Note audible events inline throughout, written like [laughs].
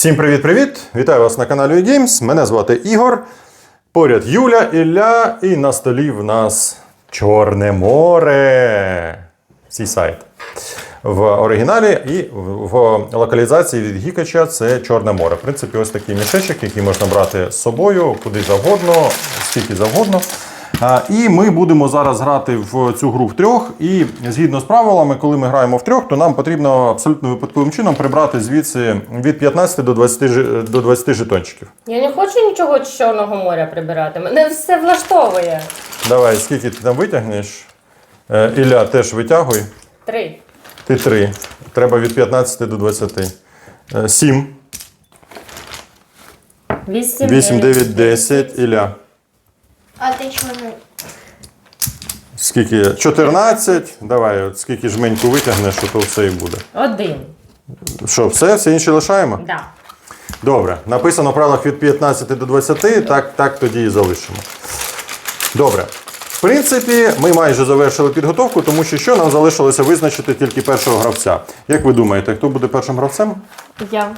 Всім привіт-привіт! Вітаю вас на каналі Games. Мене звати Ігор. Поряд Юля, Ілля, і на столі в нас Чорне море. Цей сайт. В оригіналі і в локалізації від Гікача це Чорне море. В принципі, ось такий мішечок, який можна брати з собою куди завгодно, скільки завгодно. І ми будемо зараз грати в цю гру втрьох. І згідно з правилами, коли ми граємо втрьох, то нам потрібно абсолютно випадковим чином прибрати звідси від 15 до 20, жи- до 20 жетончиків. Я не хочу нічого з Чорного моря прибирати. Мене все влаштовує. Давай, скільки ти там витягнеш? Е, Ілля, теж витягуй. Три. Ти три. Треба від 15 до 20. Е, Сім, Вісім. 8, дев'ять, 9, 10. Ілля. А ти чорний? Скільки? 14. Давай, от скільки жменьку витягнеш, то все і буде. Один. Що, все? Все інше лишаємо? Да. Добре. Написано в правилах від 15 до 20, так, так тоді і залишимо. Добре. В принципі, ми майже завершили підготовку, тому що що нам залишилося визначити тільки першого гравця. Як ви думаєте, хто буде першим гравцем? Я.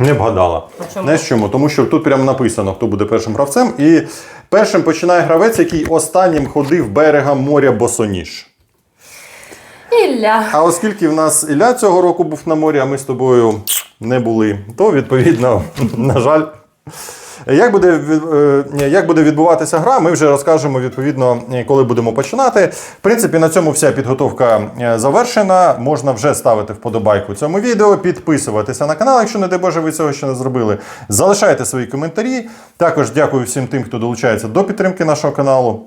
Не вгадала. Знаєш чому? Тому що тут прямо написано, хто буде першим гравцем. І першим починає гравець, який останнім ходив берегом моря босоніж. Ілля. А оскільки в нас Ілля цього року був на морі, а ми з тобою не були, то відповідно, [laughs] на жаль. Як буде, е, як буде відбуватися гра, ми вже розкажемо відповідно, коли будемо починати. В принципі, на цьому вся підготовка е, завершена. Можна вже ставити вподобайку цьому відео, підписуватися на канал, якщо не дай Боже, ви цього ще не зробили. Залишайте свої коментарі. Також дякую всім тим, хто долучається до підтримки нашого каналу.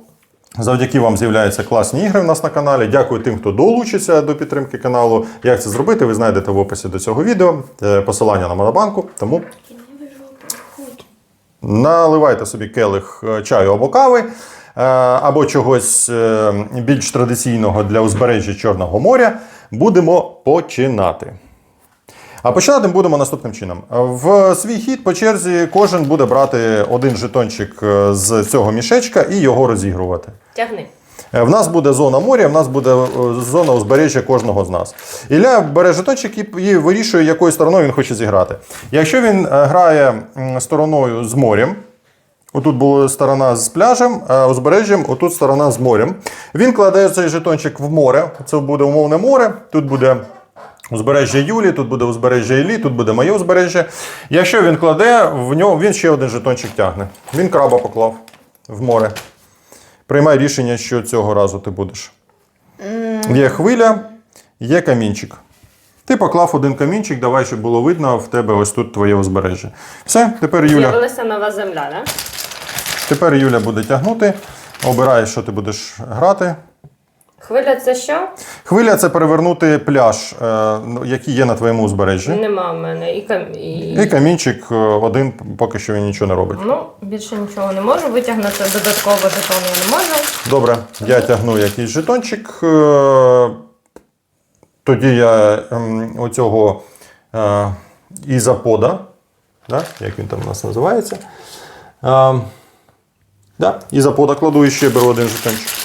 Завдяки вам з'являються класні ігри в нас на каналі. Дякую тим, хто долучиться до підтримки каналу. Як це зробити, ви знайдете в описі до цього відео. Посилання на Монобанку. Тому наливайте собі келих е, чаю або кави, е, або чогось е, більш традиційного для узбережжя Чорного моря. Будемо починати. А починати будемо наступним чином. В свій хід по черзі кожен буде брати один жетончик з цього мішечка і його розігрувати. Тягни. Е, В нас буде зона моря, в нас буде е, зона узбережжя кожного з нас. Ілля бере жетончик і вирішує, якою стороною він хоче зіграти. Якщо він е, грає стороною з морем, отут була сторона з пляжем, а узбережжям, отут сторона з морем. Він кладе цей жетончик в море. Це буде умовне море. Тут буде узбережжя Юлі, тут буде узбережжя Іллі, тут буде моє узбережжя. Якщо він кладе, в нього він ще один жетончик тягне. Він краба поклав в море. Приймай рішення, що цього разу ти будеш. Є хвиля, є камінчик. Ти поклав один камінчик, давай, щоб було видно, в тебе ось тут твоє узбережжя. Все, тепер Юля. З'явилася нова земля, да? Тепер Юля буде тягнути. Обираєш, що ти будеш грати. Хвиля це що? Хвиля це перевернути пляж, е, ну, який є на твоєму узбережжі. Нема в мене. І, кам... і... І камінчик е, один, поки що він нічого не робить. Ну, більше нічого не можу. Витягнути додатково жетон я не можу. Добре, я тягну якийсь жетончик. е, Тоді я ем, оцього е, ізопода, да? як він там у нас називається. Е, да? Ізопода кладу і ще беру один жетончик.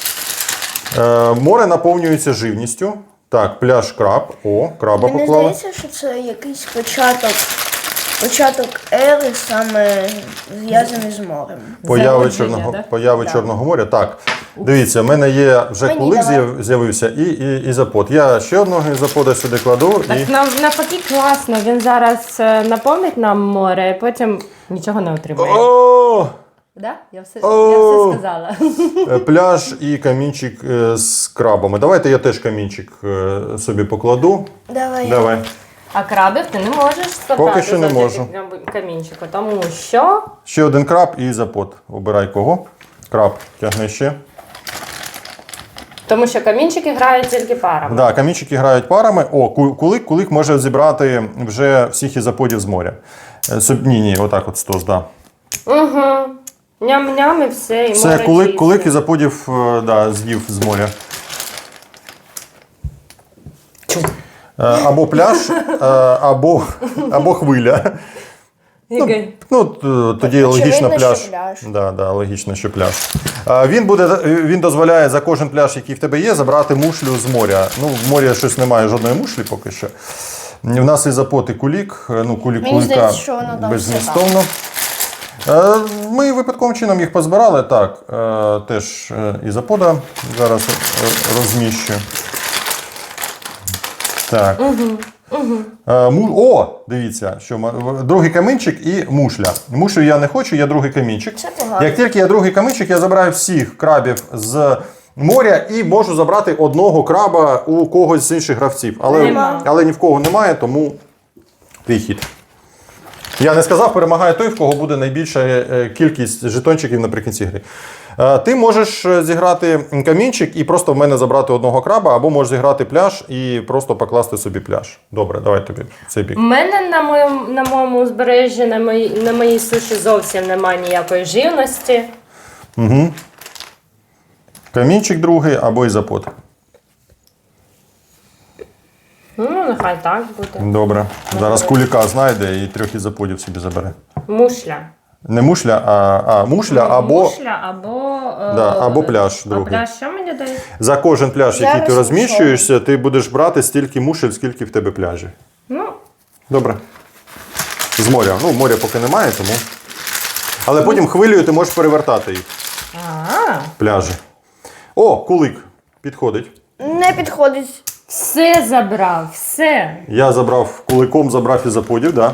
Е, море наповнюється живністю. Так, пляж краб. О, краба Мені поклала. здається, що це якийсь початок. Початок ери саме зв'язаний з морем. Появи, Зародження, Чорного, да? появи Да. Чорного моря. Так. Дивіться, в мене є вже Мені кулик давай. з'яв- з'явився і, і, ізопод. Я ще одного ізопода сюди кладу. І... Так нав- навпаки класно. Він зараз е, наповнить нам море, і потім нічого не отримає. О! Да? Я все, О! я все сказала. Е, Пляж і камінчик е, з крабами. Давайте я теж камінчик е, собі покладу. Давай. Давай. А крабів ти не можеш забрати Поки що не можу. кам- камінчику, тому що Ще один краб і запот. Обирай кого. Краб тягне ще. тому що камінчики грають тільки парами. Да, камінчики грають парами. О, кулик, кулик може зібрати вже всіх ізоподів з моря. Соб- Ні, ні, отак от стос, да. Угу. Ням-ням і все. І Це море кулик, чисте. кулик ізоподів е, да, з'їв з моря. Е, Або пляж, е, або, або хвиля. Окей. Ну, т- тоді Очевидно, логічно що пляж. пляж. Да, да, логічно, що пляж. А, Він, буде, він дозволяє за кожен пляж, який в тебе є, забрати мушлю з моря. Ну, в морі щось немає жодної мушлі поки що. В нас і запот, і кулік. Е, Ну, кулік Мені куліка здається, що воно там беззмістовно. Е, Ми випадковим чином їх позбирали. Так, е, теж е, і запода зараз розміщу. Так. Е, му- О, дивіться, що другий камінчик і мушля. Мушлю я не хочу, я другий камінчик. Як тільки я другий камінчик, я забираю всіх крабів з моря і можу забрати одного краба у когось з інших гравців. Але, але ні в кого немає, тому твій хід. Я не сказав, перемагає той, в кого буде найбільша е, кількість жетончиків наприкінці гри. Е, Ти можеш е, зіграти камінчик і просто в мене забрати одного краба, або можеш зіграти пляж і просто покласти собі пляж. Добре, давай тобі цей бік. У мене на моєму, на моєму узбережжі, на моїй, на моїй суші зовсім немає ніякої живності. Угу. Камінчик другий або ізопод. Ну, нехай так буде. Добре. Зараз куліка знайде і трьох ізоподів собі забере. Мушля. Не мушля, а, а мушля або Мушля або, е, Да, або пляж А другий. пляж що мені дають? за кожен пляж, який ти Зараз розміщуєшся, ти будеш брати стільки мушель, скільки в тебе пляжів. Ну, Добре. З моря. Ну, моря поки немає, тому. Але потім хвилею ти можеш перевертати їх, а, пляжі. О, кулик. Підходить. Не підходить. Все забрав, все. Я забрав куликом, забрав ізоподів, да.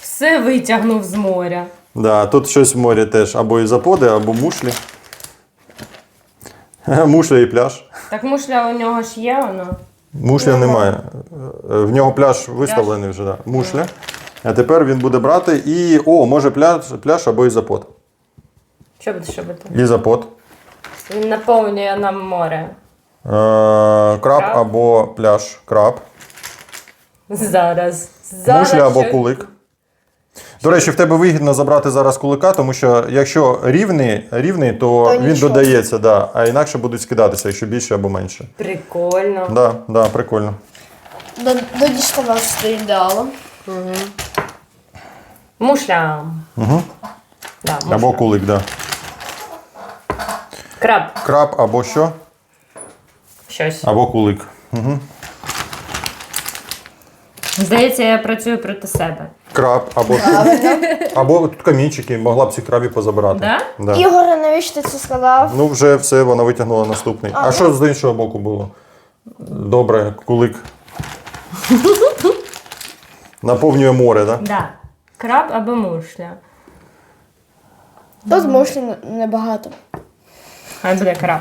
Все витягнув з моря. Да, тут щось в морі теж. Або ізоподи, або мушлі. [laughs] Мушля і пляж. Так мушля у нього ж є воно. Мушля немає. В нього пляж виставлений вже, да. Мушля. А тепер він буде брати і. О, може пляж, пляж або ізопод. Що буде що буде? Ізопод. Він наповнює нам море. Е, краб або пляж. Краб. Зараз. Зараз. Мушля або щось- кулик. До речі, в тебе вигідно забрати зараз кулика, тому що якщо рівний, рівний то, То він нічого. додається, да, а інакше будуть скидатися, якщо більше або менше. Прикольно. Да, да, прикольно. До, додіставався до ідеалу. Мушля. Угу. Да, мушля. Або кулик, да. Краб. Краб або що? Щось. Або кулик. Здається, я працюю проти себе. Краб або? Або тут камінчики, могла б ці крабі позабирати. Да? Да. Ігоре, навіщо ти це сказав? Ну, вже все, вона витягнула наступний. А, що з іншого боку було? Добре, кулик. Наповнює море, так? Да? Да. Краб або мушля. Тут мушлі небагато. Хай буде краб.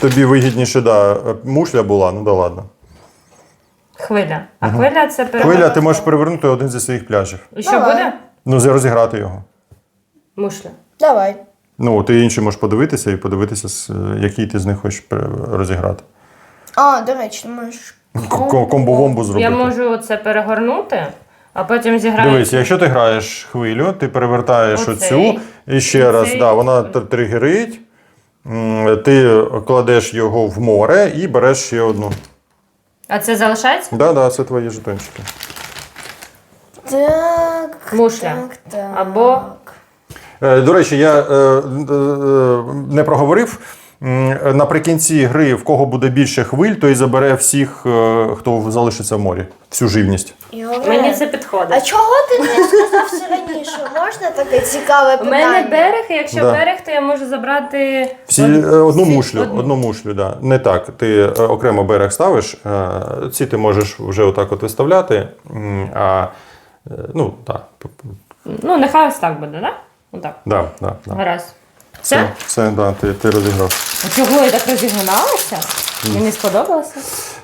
Тобі вигідніше, да, мушля була, ну да ладно. Хвиля. А хвиля це пере... Хвиля, ти можеш перевернути один зі своїх пляжів. І що Давай. буде? Ну, за- розіграти його. Мушля. Давай. Ну, ти інші можеш подивитися і подивитися, з- який ти з них хочеш пере- розіграти. А, до речі, ти можеш. Комбовомбу зробити. Я можу це перегорнути, а потім зіграю. Дивись, якщо ти граєш хвилю, ти перевертаєш Оцей. оцю і ще раз, Оцей. да, вона тр- тригерить, ти кладеш його в море і береш ще одну. А це залишається? Да, да, це твої жетончики. Так. Мушля. Так, так. Або Е, До речі, я е, е, не проговорив. Наприкінці гри, в кого буде більше хвиль, той забере всіх, е, хто залишиться в морі, всю живність. Мені це підходить. А чого ти не сказав це раніше? Можна таке цікаве питання? У мене берег, і якщо Да. берег, то я можу забрати Всі, од- е, одну всі- мушлю, одну мушлю, да. Не так. Ти е, окремо берег ставиш, е, ці ти можеш вже отак от виставляти. м, А, е, ну, так. Ну, нехай ось так буде, так? Отак. Да, да, да. Гаразд. Все? це да, ти, ти розіграв. А чого я так розігналася? Мені сподобалося.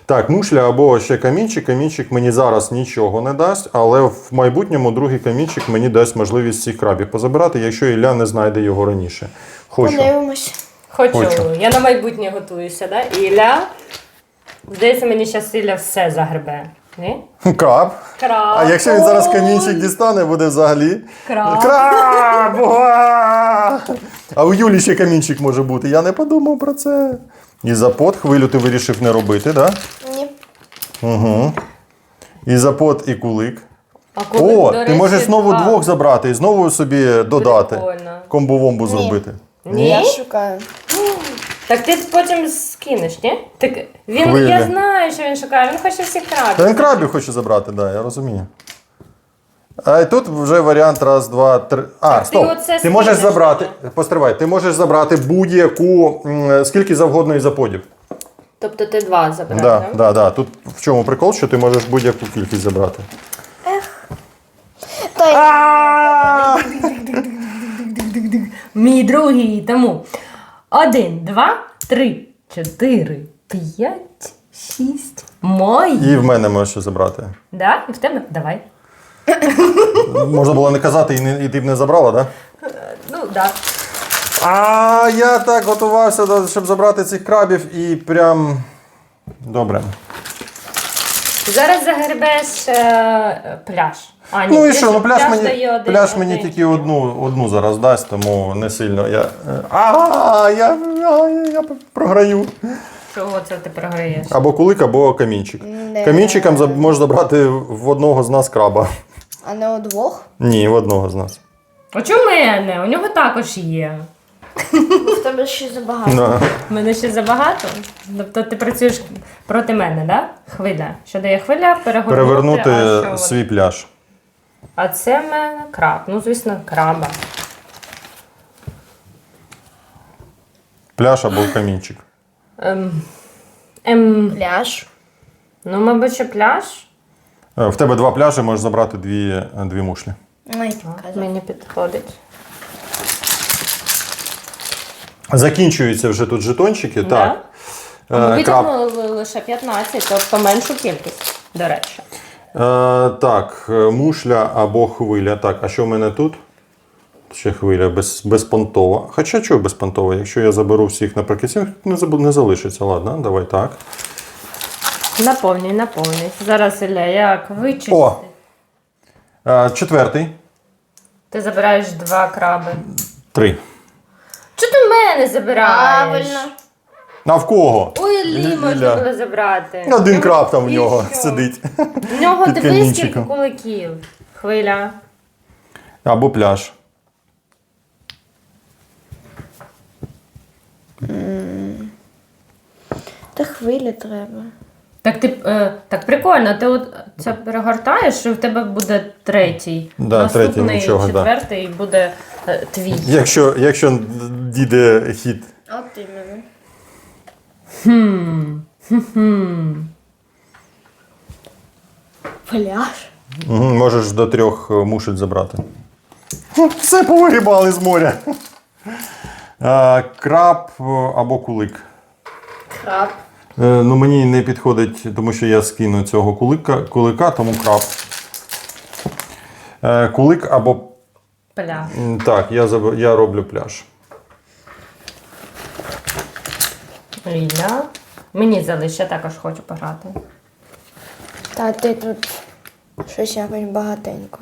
Так, мушля або ще камінчик. Камінчик мені зараз нічого не дасть, але в майбутньому другий камінчик мені дасть можливість цих крабів позабирати, якщо Ілля не знайде його раніше. Хочу. Подивимось. Хочу. Хочу. Я на майбутнє готуюся, да? Ілля. Здається, мені зараз Ілля все загребе. Ні? Краб. Краб. А якщо він зараз камінчик дістане, буде взагалі. Краб. Краб! А у Юлі ще камінчик може бути. Я не подумав про це. І запот хвилю ти вирішив не робити, так? Ні. Угу. І запот, і кулик. А коли, О, до ти речі, можеш знову два. двох забрати і знову собі додати. Прикольно. Комбовомбу зробити. Ні? Я шукаю. Так ти потім скинеш, ні? Так він, Хвилі. я знаю, що він шукає, він хоче всіх крабів. Та він крабів хоче забрати, так, да, я розумію. А і тут вже варіант раз, два, три. А, Так ти стоп. оце Ти можеш скинеш, забрати. Постривай, ти можеш забрати будь-яку м, скільки завгодно ізоподів. Тобто ти два забрав, Да, да, да. Тут в чому прикол, що ти можеш будь-яку кількість забрати. Та Мій другий, тому. Один, два, три, чотири, п'ять, шість. Мої. І в мене можеш ще забрати. Да? І в тебе? Давай. Можна було не казати, і, не, і ти б не забрала, так? Да? Ну, да. А я так готувався, щоб забрати цих крабів і прям. Добре. Зараз загребеш е, пляж. А, ні, Ну і що, ну пляж, мені, один- пляж мені один. тільки одну, одну зараз дасть, тому не сильно я. е, А, я, я, я програю. Чого це ти програєш? Або кулик, або камінчик. Не. Камінчиком можеш забрати в одного з нас краба. А не у двох. Ні, в одного з нас. А чому мене? У нього також є. В тебе ще забагато. Да. У мене ще забагато. Тобто ти працюєш проти мене, да? Хвиля. Що дає хвиля? Перегорнути. Перевернути а, що от? свій пляж. а це в мене краб. Ну, звісно, краба. Пляж або камінчик. Ем, ем, Пляж. ну, мабуть, що пляж. Е, В тебе два пляжі, можеш забрати дві, дві мушлі. Ой. Мені підходить. Закінчуються вже тут жетончики. Да? Так. Ми Е, лише 15, тобто меншу кількість, до речі. Е, так, е, мушля або хвиля. Так, а що в мене тут? Ще хвиля без, безпонтова. Хоча чого безпонтова? Якщо я заберу всіх наприкінці, не, не залишиться. Ладно, давай так. Наповнюй, наповнюй. Зараз Ілля, як вичисти. О! Е, четвертий. Ти забираєш два краби. Три. Чого ти в мене забираєш? Правильно. А в кого? Ой, Іллі можна було забрати. Один краб там в І нього що? сидить. В нього Під дивись скільки камінчиком. куликів. Хвиля. Або пляж. Та хвилі треба. Так ти е, так прикольно, ти от це перегортаєш, і в тебе буде третій. Да, Наступний, третій, нічого, да. четвертий буде е, твій. Якщо, якщо дійде хід. От іменно. Хм. Хм. Пляж. Мгм, Можеш до трьох е, мушель забрати. Все повигрібали з моря. Е, Краб е, або кулик. Краб. Е, Ну, мені не підходить, тому що я скину цього кулика, кулика тому краб. Е, Кулик або. Пляж. Так, я, заб- я роблю пляж. Ліля. Мені залиш, я також хочу пограти. Та ти тут щось якось багатенько.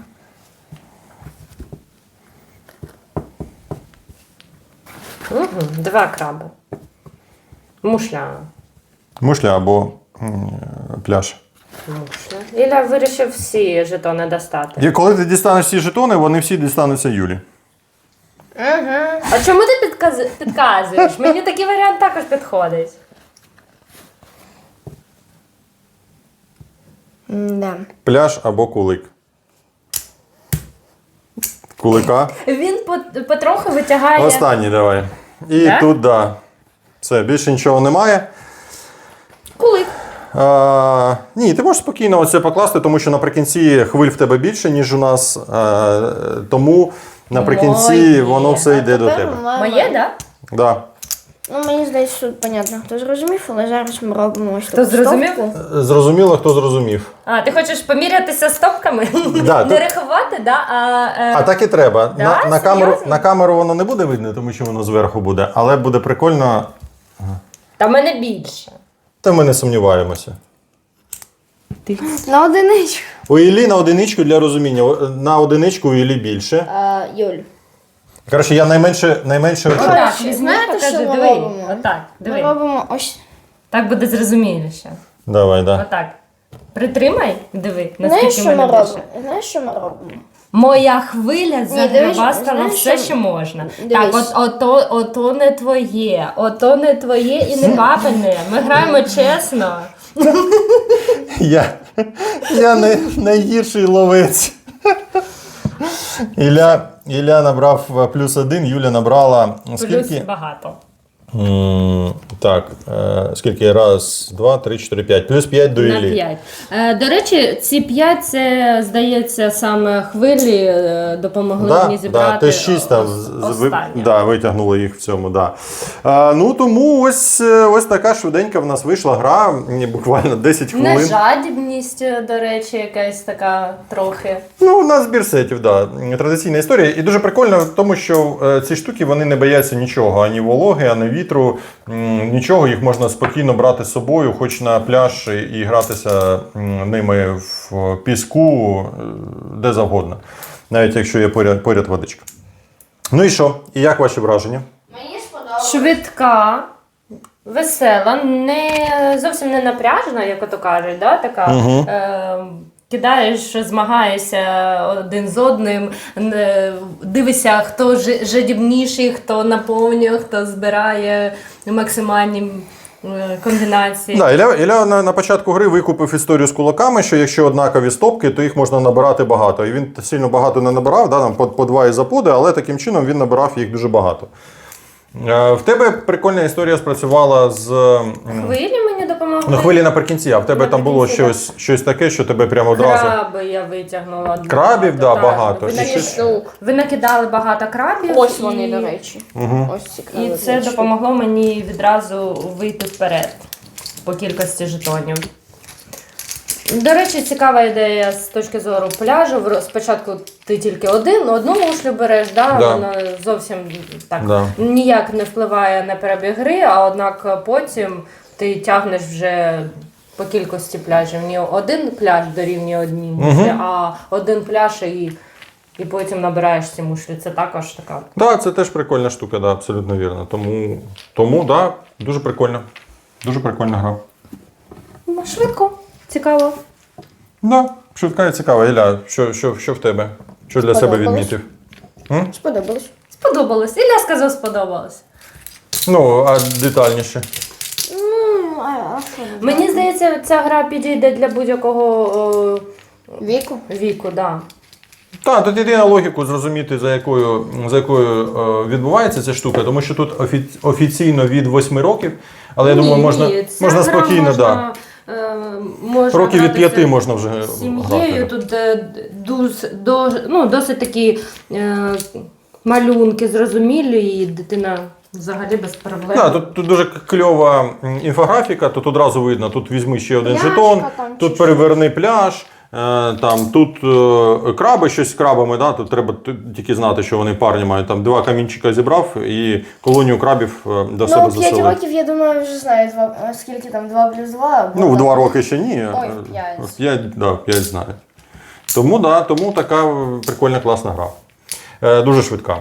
Угу. Два краби. Мушля. Мушля або м, пляж. Мушля. Ілля вирішив всі жетони достати. І коли ти дістанеш всі жетони, вони всі дістануться Юлі. Угу. А чому ти підказ... підказуєш? Мені такий варіант також підходить. Да. Пляж або кулик. Кулика. Він по- потроху витягає. Останній давай. І Так? тут, да. Все, більше нічого немає. Кулик. А, ні, ти можеш спокійно оце покласти, тому що наприкінці хвиль в тебе більше, ніж у нас. А, тому наприкінці Моє. воно все йде до тебе. Моє, так? Да? Да. Ну, мені здається, тут понятно, хто зрозумів, але зараз ми робимо ось Хто таку зрозумів? стопку. Зрозуміло, хто зрозумів. А, ти хочеш помірятися стопками? Да, не рахувати, да? а, е, А так і треба. Да? На, на, камеру, на камеру воно не буде видно, тому що воно зверху буде, але буде прикольно, Та в мене більше. Та ми не сумніваємося. На одиничку. У Іллі на одиничку для розуміння. На одиничку у Іллі більше. А, Юль. Коротше, я найменше, найменше Ой. Отак, Коротше, візьми, знаєте, покажи, що ми диви. робимо? Отак, Ми диви. робимо ось. Так буде зрозуміліше. Давай, да. Отак. Притримай, диви, Знаєш, наскільки що ми більше. робимо? Знаєш, що ми робимо? Моя хвиля знаєш, все, що- що можна. Дивись. Так, от ото, ото не твоє, ото не твоє і не папине. Ми граємо чесно. Я, я не, найгірший ловець. Ілля, Ілля набрав плюс один, Юля набрала Плюс скільки? багато. Так, е, скільки? Раз, два, три, чотири, п'ять. Плюс п'ять до На. 5. Е, до речі, ці 5 це, здається, саме хвилі е, допомогли Да, мені да, зібрати. ти шість там ос- з- ви, останнє. да, витягнули їх в цьому. Да. А, ну тому ось, е, ось така швиденька в нас вийшла гра, м, буквально 10 хвилин. Не жадібність, е, до речі, якась така трохи. Ну, у нас збір сетів, да. Традиційна історія. І дуже прикольно в тому, що е, ці штуки вони не бояться нічого, ані вологи, ані вітру, м, нічого. Їх можна спокійно брати з собою, хоч на пляж і, гратися ними в піску, е, де завгодно, навіть якщо є поряд, поряд водичка. Ну і що? І як ваші враження? Мені сподобалось. Швидка, весела, не зовсім не напряжена, як ото кажуть, да? така. Мгм. Е, Кидаєш, змагаєшся один з одним, не- дивишся, хто жадібніший, хто наповнює, хто збирає максимальні е, комбінації. Да, Ілля, Ілля на, на початку гри викупив історію з кулаками, що якщо однакові стопки, то їх можна набирати багато. І він сильно багато не набирав, да, там по, по два ізоподи, але таким чином він набирав їх дуже багато. Е, В тебе прикольна історія спрацювала з Хвилі мені допомогли. ну, хвилі наприкінці, а в тебе там було щось, щось таке, що тебе прямо одразу. Краби я витягнула. Крабів, да, так. багато. Ви, І ще- ви накидали багато крабів. Ось і- вони, до речі. Угу. Ось ці І це допомогло мені відразу вийти вперед по кількості жетонів. До речі, цікава ідея з точки зору пляжу. Спочатку ти тільки один, одну мушлю береш, да? Да. воно зовсім так Да. ніяк не впливає на перебіг гри, а однак потім ти тягнеш вже по кількості пляжів. Не один пляж дорівнює одній мушлі, а один пляж і, і потім набираєш ці мушлі. Це також така Да, це теж прикольна штука, да, абсолютно вірно. Тому, тому да, дуже прикольно. Дуже прикольна гра. ну, швидко, цікаво. Да, швидка і цікава. Ілля, що, що, що в тебе? Що для себе відмітив? Сподобалось. Сподобалось. Ілля сказав, сподобалось. Ну, а детальніше. Ну, а, а що? Мені здається, ця гра підійде для будь-якого Віку. е, віку, да. Так, тут єдина логіку зрозуміти, за якою, за якою е, відбувається ця штука, тому що тут офі- офіційно від 8 років, але я думаю, Ні, можна, ні, можна спокійно, можна, е, можна Років від п'яти можна вже з сім'єю. грати. Тут е, дус, до, ну, досить такі е, малюнки зрозумілі, і дитина взагалі без проблем. Да, тут, тут дуже кльова м, інфографіка, тут одразу видно, тут візьми ще один Пляшка жетон, там чи тут що? переверни пляж, е, там, тут е, краби, щось з крабами, да, тут треба тільки знати, що вони парні мають. Там два камінчика зібрав і колонію крабів е, до себе Ну, 5 років, я думаю, вже знаю, два, скільки там 2 плюс 2. Ну, в два роки ще ні. Ой, е, в п'ять. в П'ять, да, в п'ять знаю. Тому, да, тому така е, прикольна класна гра. Е, дуже швидка.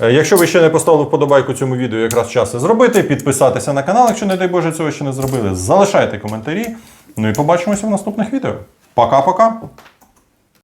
Е, Якщо ви ще не поставили вподобайку цьому відео, якраз час це зробити, підписатися на канал, якщо, не дай Боже, цього ще не зробили. Залишайте коментарі. Ну і побачимося в наступних відео. Пока-пока!